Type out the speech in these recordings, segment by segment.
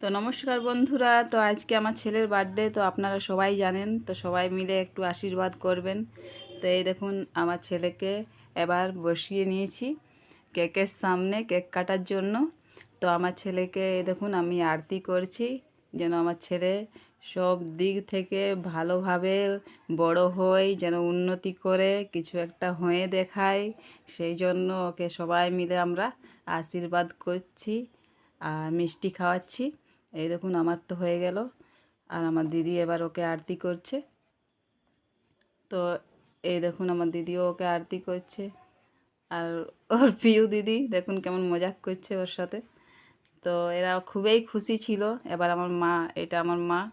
তো নমস্কার বন্ধুরা, তো আজকে আমার ছেলের বার্থডে তো আপনারা সবাই জানেন, তো সবাই মিলে একটু আশীর্বাদ করবেন। তো এই দেখুন, আমার ছেলেকে এবার বসিয়ে নিয়েছি কেকের সামনে, কেক কাটার জন্য। তো আমার ছেলেকে, এই দেখুন, আমি আরতি করছি, যেন আমার ছেলে সব দিক থেকে ভালোভাবে বড় হয় যেন উন্নতি করে, কিছু একটা হয়ে দেখায়। সেই জন্য ওকে সবাই মিলে আমরা আশীর্বাদ করছি, আর মিষ্টি খাওয়াচ্ছি। এই দেখুন, আমার তো হয়ে গেল। আর আমার দিদি এবার ওকে আরতি করছে। তো এই দেখুন, আমার দিদিও ওকে আরতি করছে। আর ওর প্রিয় দিদি, দেখুন কেমন মজাক করছে ওর সাথে। তো এরা খুবই খুশি ছিল। এবার আমার মা, এটা আমার মা,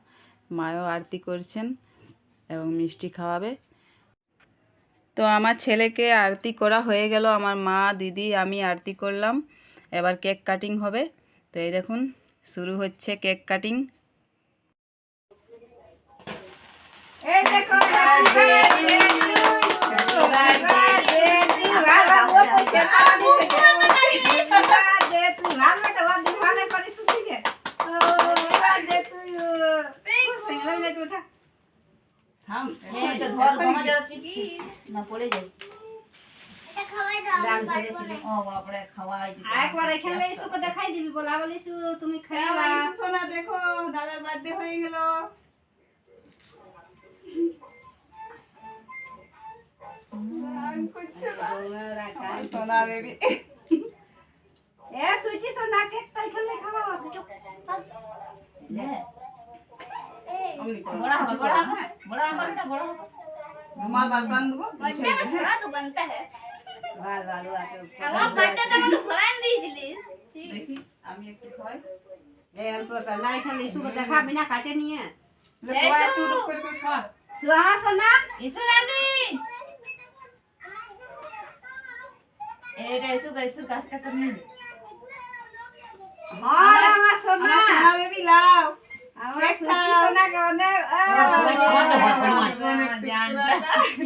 মাও আরতি করছেন এবং মিষ্টি খাওয়াবে। তো আমার ছেলেকে আরতি করা হয়ে গেল। আমার মা, দিদি, আমি আরতি করলাম। এবার কেক কাটিং হবে। তো এই দেখুন শুরু হচ্ছে কেক কাটিং থাম না পড়ে যাই তুমি খেলা সোনা দেখো দাদার বার্থডে হয়ে গেল। সোনা বেবি এ সুইটি সোনা কেক তাই খেলে খাওয়া করো। বড়া হবে বড়া হবে বড়া হবে বড়া হবে। রুমাল বার প্রাণ দেবো মুছে দেবো, হ্যাঁ? ভালো ভালো আছে? দেখি আমি একটু খাই এ অল্প না এখানে ইস্যুকে দেখাবি না কাটে নিয়ে। সবাই একটু করে করে খাওয়া। সুহা সোনা। ইসুরানি এটা এসু গাইসু কাজটা করে হ্যাঁ আমার সোনা। সোনা বেবি লাও আমার সুইটি সোনা কে অনেক সবাই খাওয়াতে হয়, বদমাশ।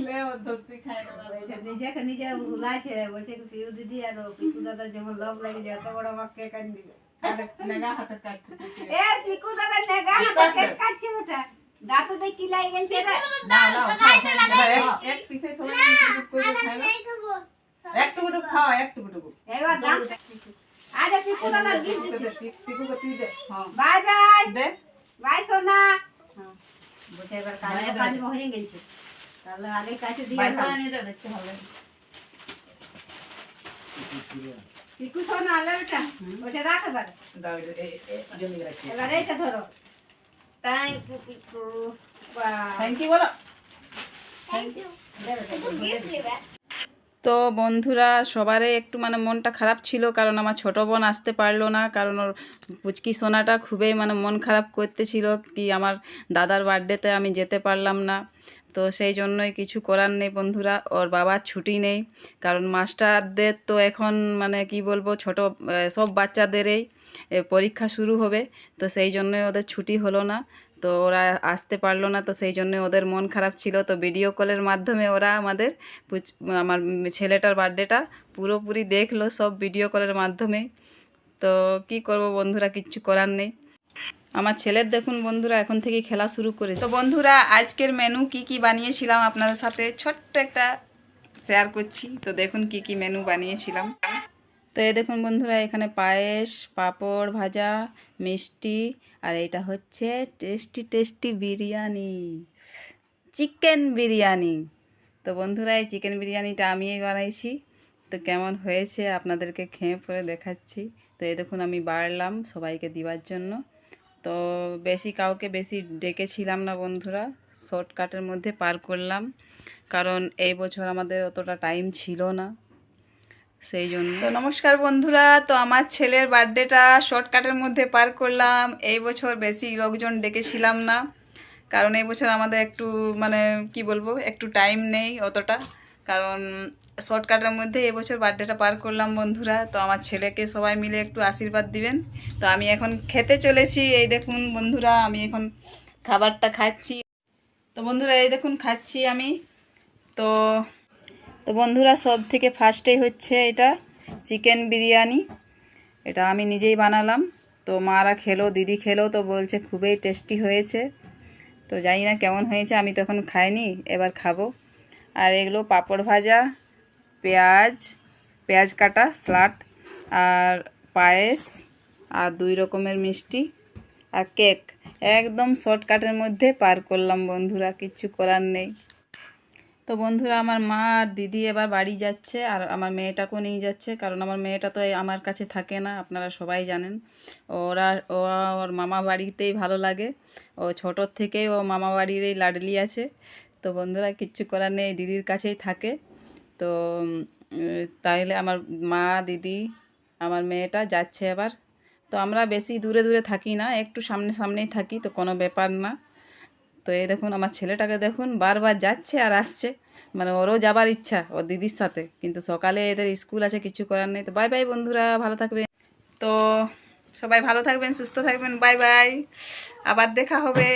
লে ও ধরতে খায় না বলছে, নিজেকে নিজে ভুলাছে বলছে কি পিউ দিদি আর ও পিকু দাদা যেমন লভ লাগে যে এত বড় আমার কেক আনি দিবে আরে নেগা হাতে কাটছে এ পিকু দাদা নেগা কি হাতে করছে? কেক কাটছে ওটা? দাঁতু দেখ কি লাগে গেছে রে? নাও নাও খাও এবার এক- এক পিসে সবাই একটু করে খায় না? একটু একটু খাও একটু একটু এবার দাঁত আরে পিকু দাদা গিফট দিছে পিকু को তুই দে। হ্যাঁ। Bye bye. দে। বাই সোনা। হ্যাঁ। বলছে এবার কাজে বাই। বাই। পানি হয়ে গেছে তাহলে আগে কাটে দিয়ে বাই দাও। বাই। এটা দেখতে হবে। পিকু সোনা আলে ওটা ওটা রাখ এবার। দাও এটা এ এ জমি রাখি এবার এইটা ধরো। Thank you Piku. Thank you বলো। তো বন্ধুরা সবারই একটু মানে মনটা খারাপ ছিল কারণ আমার ছোট বোন আসতে পারল না কারণ ওর পুচকি সোনাটা খুবই মানে মন খারাপ করতেছিল কি আমার দাদার বার্থডেতে আমি যেতে পারলাম না। তো সেই জন্যই কিছু করার নেই বন্ধুরা, ওর বাবার ছুটি নেই। কারণ মাস্টারদের তো এখন মানে কি বলব, ছোট সব বাচ্চাদেরই পরীক্ষা শুরু হবে। তো সেই জন্যই ওদের ছুটি হলো না। তো ওরা আসতে পারল না, তো সেই জন্য ওদের মন খারাপ ছিল। তো ভিডিও কলের মাধ্যমে ওরা আমাদের আমার ছেলেটার বার্থডেটা পুরোপুরি দেখল সব ভিডিও কলের মাধ্যমে। তো কি করব বন্ধুরা, কিচ্ছু করার নেই। আমার ছেলের দেখুন বন্ধুরা এখন থেকে খেলা শুরু করেছে। তো বন্ধুরা আজকের মেনু কি কি বানিয়েছিলাম আপনাদের সাথে? ছোট্ট একটা শেয়ার করছি। তো দেখুন কি কি মেনু বানিয়েছিলাম। তো এই দেখুন বন্ধুরা এখানে পায়েস পাঁপড় ভাজা মিষ্টি আর এটা হচ্ছে tasty tasty biryani chicken biryani. তো বন্ধুরা এই চিকেন বিরিয়ানিটা আমিই বানাইছি। তো কেমন হয়েছে আপনাদেরকে খেয়ে পরে দেখাচ্ছি। তো এই দেখুন আমি বাড়লাম সবাইকে দিবার জন্য। তো বেশি কাউকে বেশি ডেকেছিলাম না বন্ধুরা। শর্টকাটের মধ্যে পার করলাম। কারণ এই বছর আমাদের অতটা টাইম ছিল না। সেই জন্য তো নমস্কার বন্ধুরা, তো আমার ছেলের বার্থডেটা শর্টকাটের মধ্যে পার করলাম। এই বছর বেশি লোকজন ডেকেছিলাম না। কারণ এই বছর আমাদের একটু মানে কি বলব, একটু টাইম নেই অতটা। কারণ শর্টকাটের মধ্যে এবছর বার্থডেটা পার করলাম বন্ধুরা, তো আমার ছেলেকে সবাই মিলে একটু আশীর্বাদ দিবেন। তো আমি এখন খেতে চলেছি, এই দেখুন বন্ধুরা, আমি এখন খাবারটা খাচ্ছি। তো বন্ধুরা, এই দেখুন খাচ্ছি আমি। তো তো বন্ধুরা, সব থেকে ফার্স্টেই হচ্ছে এটা চিকেন বিরিয়ানি। এটা আমি নিজেই বানালাম। তো মারা খেলো, দিদি খেলো, তো বলছে খুবই টেস্টি হয়েছে। তো জানি না কেমন হয়েছে, আমি তখন খাইনি, এবার খাব। আর এগুলো পাঁপড় ভাজা, পেঁয়াজ পেঁয়াজ কাটা স্লাট আর পায়েস, আর দুই রকমের মিষ্টি, আর কেক। একদম শর্টকাটের মধ্যে পার করলাম বন্ধুরা, কিচ্ছু করার নেই। তো বন্ধুরা, আমার মা আর দিদি এবার বাড়ি যাচ্ছে, আর আমার মেয়েটাকেও নিয়ে যাচ্ছে, কারণ আমার মেয়েটা তো আমার কাছে থাকে না, আপনারা সবাই জানেন। ওরা ও ওর মামা বাড়িতেই ভালো লাগে। ও ছোটোর থেকেই ও মামা বাড়িরই লাডলি আছে। তো বন্ধুরা কিচ্ছু করার নেই, দিদির কাছেই থাকে। তো তাইলে আমার মা, দিদি, আমার মেয়েটা যাচ্ছে এবার। তো আমরা বেশি দূরে দূরে থাকি না, একটু সামনে সামনেই থাকি, তো কোনো ব্যাপার না। তো এই দেখুন, আমার ছেলেটাকে দেখুন, বারবার যাচ্ছে আর আসছে। মানে ওরও যাবার ইচ্ছা, ওর দিদির সাথে। কিন্তু সকালে এদের স্কুল আছে, কিছু করার নেই। তো বাই বাই বন্ধুরা, ভালো থাকবেন। তো সবাই ভালো থাকবেন, সুস্থ থাকবেন। Bye bye. আবার দেখা হবে।